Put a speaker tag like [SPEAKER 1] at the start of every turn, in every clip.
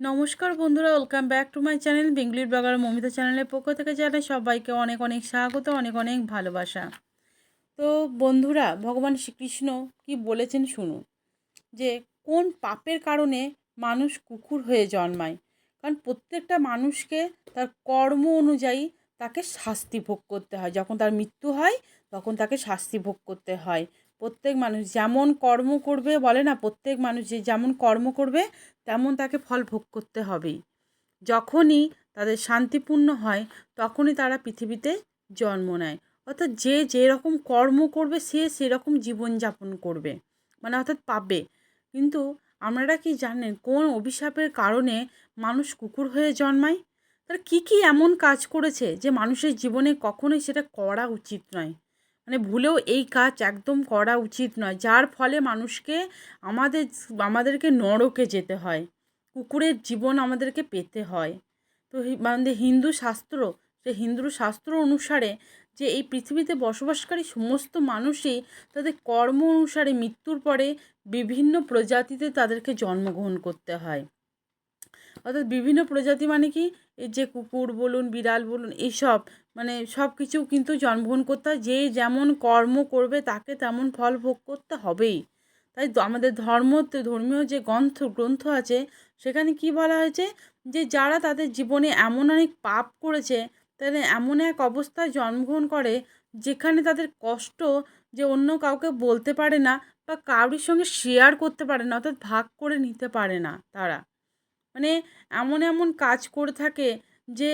[SPEAKER 1] নমস্কার বন্ধুরা welcome back to my channel বেঙ্গলির বাগার মমিতা চ্যানেলের পক্ষ থেকে জানাই সবাইকে অনেক অনেক স্বাগত, অনেক অনেক ভালোবাসা। তো বন্ধুরা, ভগবান শ্রীকৃষ্ণ কি বলেছেন শুনুন, যে কোন পাপের কারণে মানুষ কুকুর হয়ে জন্মায়? কারণ প্রত্যেকটা মানুষকে তার কর্ম অনুযায়ী তাকে শাস্তি ভোগ করতে হয়। যখন তার মৃত্যু হয়, তখন তাকে শাস্তি ভোগ করতে হয়। প্রত্যেক মানুষ যেমন কর্ম করবে বলে না, প্রত্যেক মানুষ যে যেমন কর্ম করবে, তেমন তাকে ফল ভোগ করতে হবেই যখনই তাদের শান্তিপূর্ণ হয়, তখনই তারা পৃথিবীতে জন্ম নেয়। অর্থাৎ যে যেরকম কর্ম করবে, সে সেরকম জীবনযাপন করবে। মানে অর্থাৎ পাবে। কিন্তু আপনারা কি জানেন, কোন অভিশাপের কারণে মানুষ কুকুর হয়ে জন্মায়? তারা কী কী এমন কাজ করেছে যে মানুষের জীবনে কখনোই সেটা করা উচিত নয়? মানে ভুলেও এই কাজ একদম করা উচিত নয়। যার ফলে মানুষকে আমাদের, আমাদেরকে নরকে যেতে হয়। কুকুরের জীবন আমাদেরকে পেতে হয়। তো আমাদের হিন্দু শাস্ত্র, সে হিন্দু শাস্ত্র অনুসারে যে এই পৃথিবীতে বসবাসকারী সমস্ত মানুষই তাদের কর্ম অনুসারে মৃত্যুর পরে বিভিন্ন প্রজাতিতে তাদেরকে জন্মগ্রহণ করতে হয়। অর্থাৎ বিভিন্ন প্রজাতি মানে কি? এই যে কুকুর বলুন, বিড়াল বলুন, এইসব মানে সব কিছু কিন্তু জন্মগ্রহণ করতে হয়। যে যেমন কর্ম করবে, তাকে তেমন ফল ভোগ করতে হবেই। তাই আমাদের ধর্ম, ধর্মীয় যে গ্রন্থ গ্রন্থ আছে, সেখানে কি বলা হয়েছে? যে যারা তাদের জীবনে এমন অনেক পাপ করেছে, তাদের এমন এক অবস্থায় জন্মগ্রহণ করে, যেখানে তাদের কষ্ট যে অন্য কাউকে বলতে পারে না বা কারোর সঙ্গে শেয়ার করতে পারে না, অর্থাৎ ভাগ করে নিতে পারে না তারা। মানে এমন এমন কাজ করে থাকে যে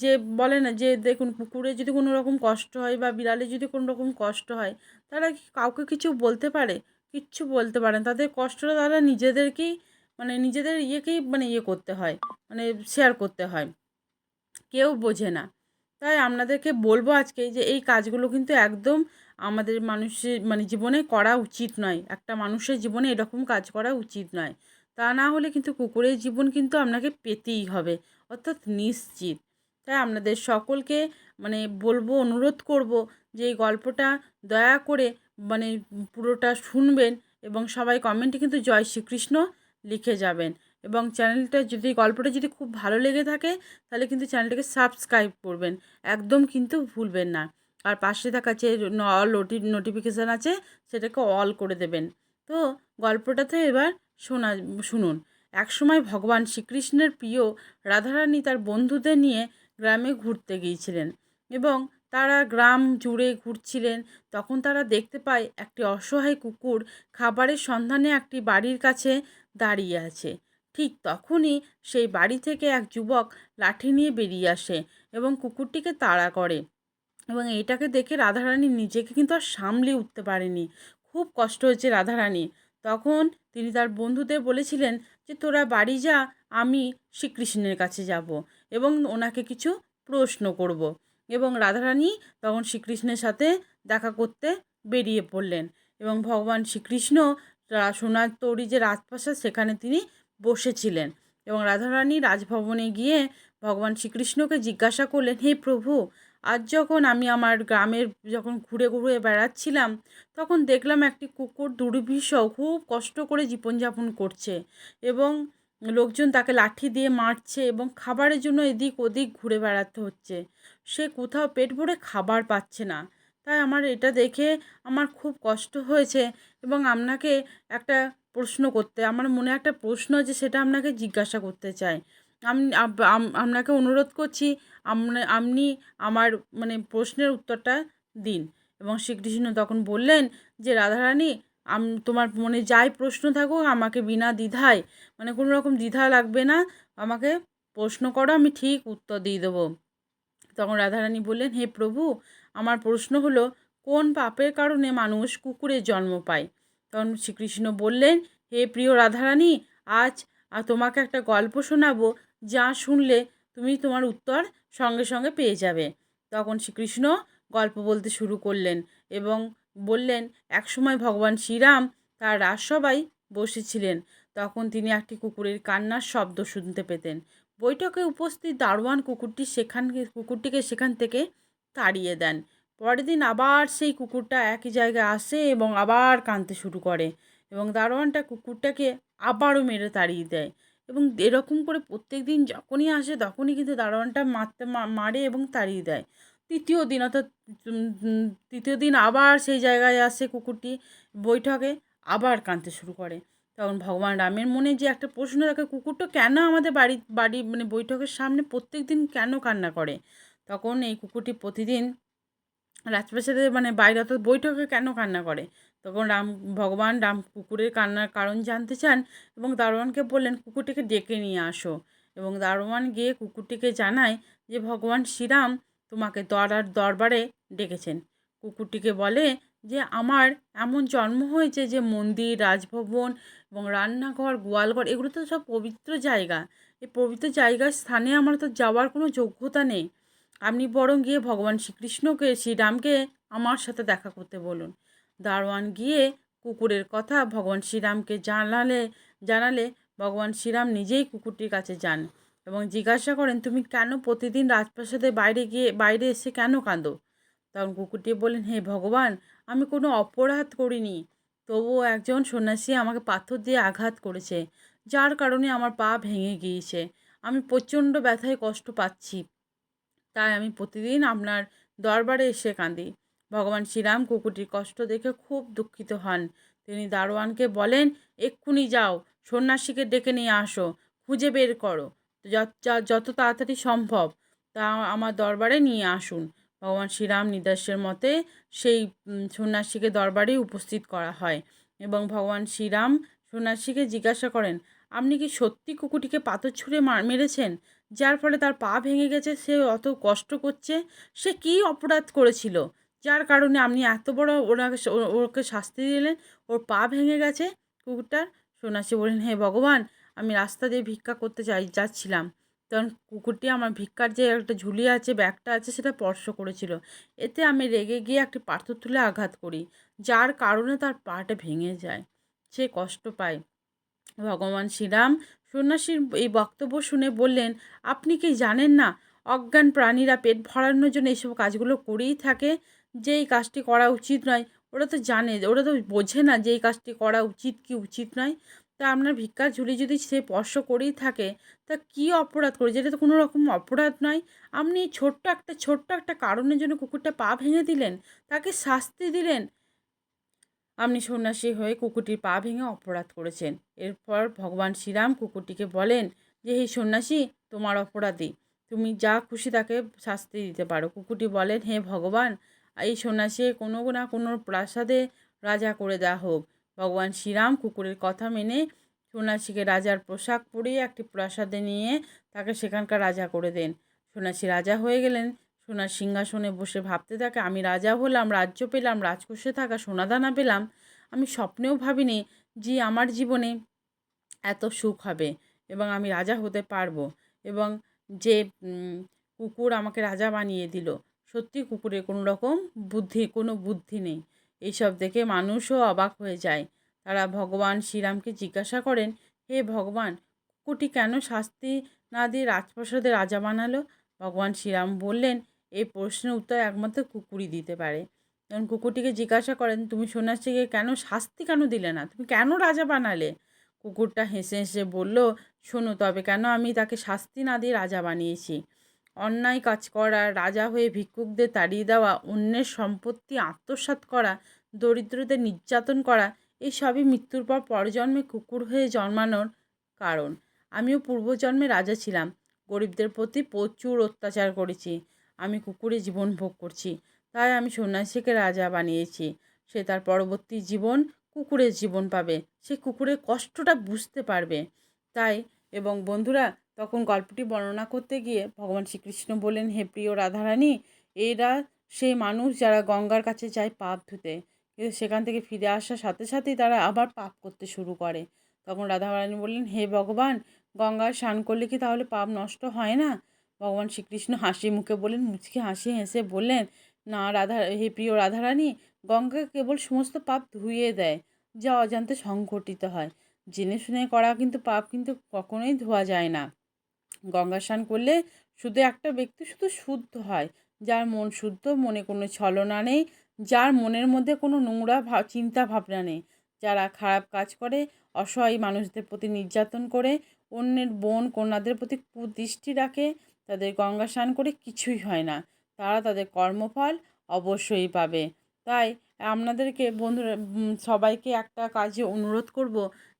[SPEAKER 1] যে বলে না যে দেখুন কুকুরে যদি কোনো রকম কষ্ট হয় বা বিড়ালে যদি কোনো রকম কষ্ট হয়, তারা কি কাউকে কিছু বলতে পারে? কিচ্ছু বলতে পারে না। তাদের কষ্টটা তারা নিজেদেরকেই মানে নিজেদের ইয়েকেই মানে ইয়ে করতে হয় মানে শেয়ার করতে হয়। কেউ বোঝে না। তাই আপনাদেরকে বলব আজকে যে এই কাজগুলো কিন্তু একদম আমাদের মানুষের মানে জীবনে করা উচিত নয়। একটা মানুষের জীবনে এরকম কাজ করা উচিত নয়। তা না হলে কিন্তু কুকুরের জীবন কিন্তু আপনাকে পেতেই হবে। অর্থাৎ নিশ্চিত। তাই আপনাদের সকলকে মানে বলব, অনুরোধ করব যে এই গল্পটা দয়া করে মানে পুরোটা শুনবেন এবং সবাই কমেন্টে কিন্তু জয় শ্রীকৃষ্ণ লিখে যাবেন। এবং চ্যানেলটা যদি, গল্পটা যদি খুব ভালো লেগে থাকে, তাহলে কিন্তু চ্যানেলটাকে সাবস্ক্রাইব করবেন। একদম কিন্তু ভুলবেন না। আর পাশে থাকা যে অল নোটিফিকেশান আছে, সেটাকে অল করে দেবেন। তো গল্পটাতে এবার শোনা, শুনুন। একসময় ভগবান শ্রীকৃষ্ণের প্রিয় রাধারানী তার বন্ধুদের নিয়ে গ্রামে ঘুরতে গিয়েছিলেন এবং তারা গ্রাম জুড়ে ঘুরছিলেন। তখন তারা দেখতে পায় একটি অসহায় কুকুর খাবারের সন্ধানে একটি বাড়ির কাছে দাঁড়িয়ে আছে। ঠিক তখনই সেই বাড়ি থেকে এক যুবক লাঠি নিয়ে বেরিয়ে আসে এবং কুকুরটিকে তাড়া করে এবং এটাকে দেখে রাধারানী নিজেকে কিন্তু আর সামলে উঠতে পারেনি। খুব কষ্ট হয়েছে রাধারানী তখন তিনি তার বন্ধুদের বলেছিলেন যে, তোরা বাড়ি যা, আমি শ্রীকৃষ্ণের কাছে যাব এবং ওনাকে কিছু প্রশ্ন করব। এবং রাধারানী তখন শ্রীকৃষ্ণের সাথে দেখা করতে বেরিয়ে পড়লেন এবং ভগবান শ্রীকৃষ্ণ সোনার তৈরি যে রাজপ্রাসাদ, সেখানে তিনি বসেছিলেন এবং রাধারানী রাজভবনে গিয়ে ভগবান শ্রীকৃষ্ণকে জিজ্ঞাসা করলেন, হে প্রভু আজ যখন আমি আমার গ্রামের যখন ঘুরে ঘুরে বেড়াচ্ছিলাম, তখন দেখলাম একটি কুকুর দুর্বিষহ খুব কষ্ট করে জীবনযাপন করছে এবং লোকজন তাকে লাঠি দিয়ে মারছে এবং খাবারের জন্য এদিক ওদিক ঘুরে বেড়াতে হচ্ছে। সে কোথাও পেট ভরে খাবার পাচ্ছে না। তাই আমার এটা দেখে আমার খুব কষ্ট হয়েছে এবং আপনাকে একটা প্রশ্ন করতে, আমার মনে একটা প্রশ্ন আছে সেটা আপনাকে জিজ্ঞাসা করতে চাই। আপনাকে অনুরোধ করছি আপনি আমার মানে প্রশ্নের উত্তরটা দিন। এবং শ্রীকৃষ্ণ তখন বললেন যে, রাধারানী, আম, তোমার মনে যাই প্রশ্ন থাকুক, আমাকে বিনা দ্বিধায় মানে কোনো রকম দ্বিধা লাগবে না, আমাকে প্রশ্ন করো, আমি ঠিক উত্তর দিয়ে দেবো। তখন রাধারানী বললেন, হে প্রভু, আমার প্রশ্ন হলো, কোন পাপের কারণে মানুষ কুকুরের জন্ম পায়? তখন শ্রীকৃষ্ণ বললেন, হে প্রিয় রাধারানী, আজ তোমাকে একটা গল্প শোনাবো যা শুনলে তুমি তোমার উত্তর সঙ্গে সঙ্গে পেয়ে যাবে। তখন শ্রীকৃষ্ণ গল্প বলতে শুরু করলেন এবং বললেন একসময় ভগবান শ্রীরাম তার রাজসভায় বসেছিলেন। তখন তিনি একটি কুকুরের কান্নার শব্দ শুনতে পেতেন। বৈঠকে উপস্থিত দারোয়ান কুকুরটি সেখান কুকুরটিকে সেখান থেকে তাড়িয়ে দেন। পরের দিন আবার সেই কুকুরটা একই জায়গায় আসে এবং আবার কাঁদতে শুরু করে এবং দারোয়ানটা কুকুরটাকে আবারও মেরে তাড়িয়ে দেয়। এবং এরকম করে প্রত্যেক দিন যখনই আসে, তখনই কিন্তু দারোয়ানটা মারতে মারে এবং তাড়িয়ে দেয়। তৃতীয় দিন অর্থাৎ তৃতীয় দিন আবার সেই জায়গায় আসে কুকুরটি বৈঠকে, আবার কাঁদতে শুরু করে। তখন ভগবান রামের মনে যে একটা প্রশ্ন থাকে কুকুরটা কেন আমাদের বাড়ি বাড়ি মানে বৈঠকের সামনে প্রত্যেক দিন কেন কান্না করে? তখন এই কুকুরটি প্রতিদিন রাজপ্রাসাদে মানে বাইরে অর্থাৎ বৈঠকে কেন কান্না করে? তখন রাম, ভগবান রাম কুকুরের কান্নার কারণ জানতে চান এবং দারোয়ানকে বললেন, কুকুরটিকে ডেকে নিয়ে আসো। এবং দারোয়ান গিয়ে কুকুরটিকে জানায় যে, ভগবান শ্রীরাম তোমাকে দরার দরবারে ডেকেছেন। কুকুরটিকে বলে যে, আমার এমন জন্ম হয়েছে যে, মন্দির, রাজভবন এবং রান্নাঘর, গোয়ালঘর এগুলো তো সব পবিত্র জায়গা। এই পবিত্র জায়গার স্থানে আমার তো যাওয়ার কোনো যোগ্যতা নেই। আপনি বরং গিয়ে ভগবান শ্রীকৃষ্ণকে, শ্রীরামকে আমার সাথে দেখা করতে বলুন। দারোয়ান গিয়ে কুকুরের কথা ভগবান শ্রীরামকে জানালে জানালে ভগবান শ্রীরাম নিজেই কুকুরটির কাছে যান এবং জিজ্ঞাসা করেন, তুমি কেন প্রতিদিন রাজপ্রাসাদে বাইরে গিয়ে, বাইরে এসে কেন কাঁদো? তখন কুকুরটি বললেন, হে ভগবান, আমি কোনো অপরাধ করিনি। তবুও একজন সন্ন্যাসী আমাকে পাথর দিয়ে আঘাত করেছে, যার কারণে আমার পা ভেঙে গিয়েছে। আমি প্রচণ্ড ব্যথায় কষ্ট পাচ্ছি। তাই আমি প্রতিদিন আপনার দরবারে এসে কাঁদি। ভগবান শ্রীরাম কুকুরটির কষ্ট দেখে খুব দুঃখিত হন। তিনি দারোয়ানকে বলেন, এক্ষুনি যাও, সন্ন্যাসীকে ডেকে নিয়ে আসো, খুঁজে বের করো, যত- তাড়াতাড়ি সম্ভব। তা আমার দরবারে নিয়ে আসুন। ভগবান শ্রীরাম নির্দেশের মতে সেই সন্ন্যাসীকে দরবারে উপস্থিত করা হয় এবং ভগবান শ্রীরাম সন্ন্যাসীকে জিজ্ঞাসা করেন, আপনি কি সত্যি কুকুরটিকে পাথর ছুঁড়ে মার- মেরেছেন? যার ফলে তার পা ভেঙে গেছে, সে অত কষ্ট করছে? সে কী অপরাধ করেছিল? যার কারণে আপনি এত বড় ওনাকে ওকে শাস্তি দিলেন, ওর পা ভেঙে গেছে, কুকুরটার। সন্ন্যাসী বললেন, হে ভগবান, আমি রাস্তা দিয়ে ভিক্ষা করতে চাই, যাচ্ছিলাম। তখন কুকুরটি আমার ভিক্ষার যে একটা ঝুলি আছে, ব্যাগটা আছে, সেটা স্পর্শ করেছিল। এতে আমি রেগে গিয়ে একটি পাথর তুলে আঘাত করি, যার কারণে তার পাটা ভেঙে যায়। সে কষ্ট পায়। ভগবান শ্রীরাম সন্ন্যাসীর এই বক্তব্য শুনে বললেন, আপনি কি জানেন না, অজ্ঞান প্রাণীরা পেট ভরানোর জন্য এইসব কাজগুলো করেই থাকে? যে এই কাজটি করা উচিত নয়, ওরা তো জানে, ওরা তো বোঝে না যে এই কাজটি করা উচিত কি উচিত নয়। তা আপনার ভিক্ষার ঝুলি যদি সে স্পর্শ করেই থাকে, তা কী অপরাধ করে? যেটা তো কোনো রকম অপরাধ নয়। আপনি ছোট্ট একটা ছোট্ট একটা কারণের জন্য কুকুরটা পা ভেঙে দিলেন, তাকে শাস্তি দিলেন। আপনি সন্ন্যাসী হয়ে কুকুরটির পা ভেঙে অপরাধ করেছেন। এরপর ভগবান শ্রীরাম কুকুরটিকে বলেন যে, হে সন্ন্যাসী, তোমার অপরাধী, তুমি যা খুশি তাকে শাস্তি দিতে পারো। কুকুরটি বলেন, হে ভগবান এই সন্ন্যাসী কোনো না কোনো প্রাসাদে রাজা করে দেওয়া হোক। ভগবান শ্রীরাম কুকুরের কথা মেনে সন্ন্যাসীকে রাজার পোশাক পরিয়ে একটি প্রাসাদে নিয়ে তাকে সেখানকার রাজা করে দেন। সন্ন্যাসী রাজা হয়ে গেলেন। সোনার সিংহাসনে বসে ভাবতে থাকে, আমি রাজা হলাম, রাজ্য পেলাম, রাজকোষে থাকা সোনাদানা পেলাম। আমি স্বপ্নেও ভাবিনি যে আমার জীবনে এত সুখ হবে এবং আমি রাজা হতে পারব। এবং যে কুকুর আমাকে রাজা বানিয়ে দিল সত্যি কুকুরের কোনো রকম বুদ্ধি, কোনো বুদ্ধি নেই। এইসব দেখে মানুষও অবাক হয়ে যায়। তারা ভগবান শ্রীরামকে জিজ্ঞাসা করেন, হে ভগবান, কুকুরটি কেন শাস্তি না দিয়ে রাজপ্রাসাদে রাজা বানালো? ভগবান শ্রীরাম বললেন এই প্রশ্নের উত্তর একমাত্র কুকুরই দিতে পারে। তখন কুকুরটিকে জিজ্ঞাসা করেন, তুমি সন্ন্যাসীকে কেন শাস্তি কেন দিলে না? তুমি কেন রাজা বানালে? কুকুরটা হেসে হেসে বলল, শোনো, তবে কেন আমি তাকে শাস্তি না দিয়ে রাজা বানিয়েছি? অন্যায় কাজ করা, রাজা হয়ে ভিক্ষুকদের তাড়িয়ে দেওয়া, অন্যের সম্পত্তি আত্মসাৎ করা, দরিদ্রদের নির্যাতন করা, এই সবই মৃত্যুর পর পরজন্মে কুকুর হয়ে জন্মানোর কারণ। আমিও পূর্বজন্মে রাজা ছিলাম। গরিবদের প্রতি প্রচুর অত্যাচার করেছি। আমি কুকুরে জীবন ভোগ করছি। তাই আমি সন্ন্যাসীকে রাজা বানিয়েছি। সে তার পরবর্তী জীবন কুকুরের জীবন পাবে। সে কুকুরের কষ্টটা বুঝতে পারবে। তাই এবং বন্ধুরা তখন গল্পটি বর্ণনা করতে গিয়ে ভগবান শ্রীকৃষ্ণ বললেন, হে প্রিয় রাধারানী, এরা সেই মানুষ যারা গঙ্গার কাছে যায় পাপ ধুতে। কিন্তু সেখান থেকে ফিরে আসার সাথে সাথেই তারা আবার পাপ করতে শুরু করে। তখন রাধারানী বললেন, হে ভগবান, গঙ্গায় স্নান করলে কি তাহলে পাপ নষ্ট হয় না? ভগবান শ্রীকৃষ্ণ হাসি মুখে বললেন, মুচকি হাসি হেসে বললেন, না রাধা, হে প্রিয় রাধারানী গঙ্গা কেবল সমস্ত পাপ ধুয়ে দেয়, যা অজান্তে সংঘটিত হয়। জেনে শুনে করা কিন্তু পাপ কিন্তু কখনোই ধোয়া যায় না। গঙ্গা স্নান করলে শুধু একটা ব্যক্তি শুধু শুদ্ধ হয়। যার মন শুদ্ধ, মনে কোনো ছলনা নেই, যার মনের মধ্যে কোনো নোংরা ভাব চিন্তা ভাবনা নেই। যারা খারাপ কাজ করে, অসহায় মানুষদের প্রতি নির্যাতন করে, অন্যের বোন, কন্যাদের প্রতি কুদৃষ্টি রাখে, তাদের গঙ্গা স্নান করে কিছুই হয় না। তারা তাদের কর্মফল অবশ্যই পাবে। তাই আপনাদেরকে বন্ধুরা সবাইকে একটা কাজে অনুরোধ করব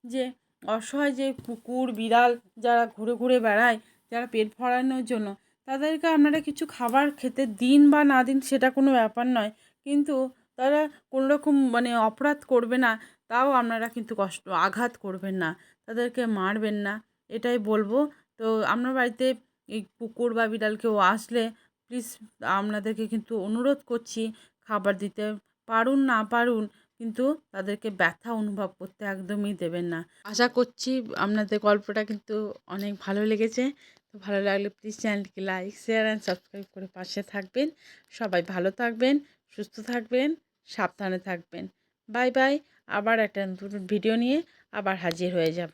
[SPEAKER 1] যে, অসহায় যে কুকুর, বিড়াল যারা ঘুরে ঘুরে বেড়ায় যারা পেট ভরানোর জন্য, তাদেরকে আপনারা কিছু খাবার খেতে দিন বা না দিন সেটা কোনো ব্যাপার নয়। কিন্তু তারা কোনো রকম মানে অপরাধ করবে না, তাও আপনারা কিন্তু কষ্ট, আঘাত করবেন না। তাদেরকে মারবেন না, এটাই বলব। তো আপনার বাড়িতে এই কুকুর বা বিড়াল কেউ আসলে প্লিজ আপনাদেরকে কিন্তু অনুরোধ করছি, খাবার দিতে পারুন না পারুন, কিন্তু তাদেরকে ব্যথা অনুভব করতে একদমই দেবেন না। আশা করছি আপনাদের গল্পটা কিন্তু অনেক ভালো লেগেছে। ভালো লাগলে প্লিজ চ্যানেলটিকে লাইক শেয়ার অ্যান্ড সাবস্ক্রাইব করে পাশে থাকবেন। সবাই ভালো থাকবেন, সুস্থ থাকবেন, সাবধানে থাকবেন। বাই বাই আবার একটা নতুন ভিডিও নিয়ে আবার হাজির হয়ে যাব।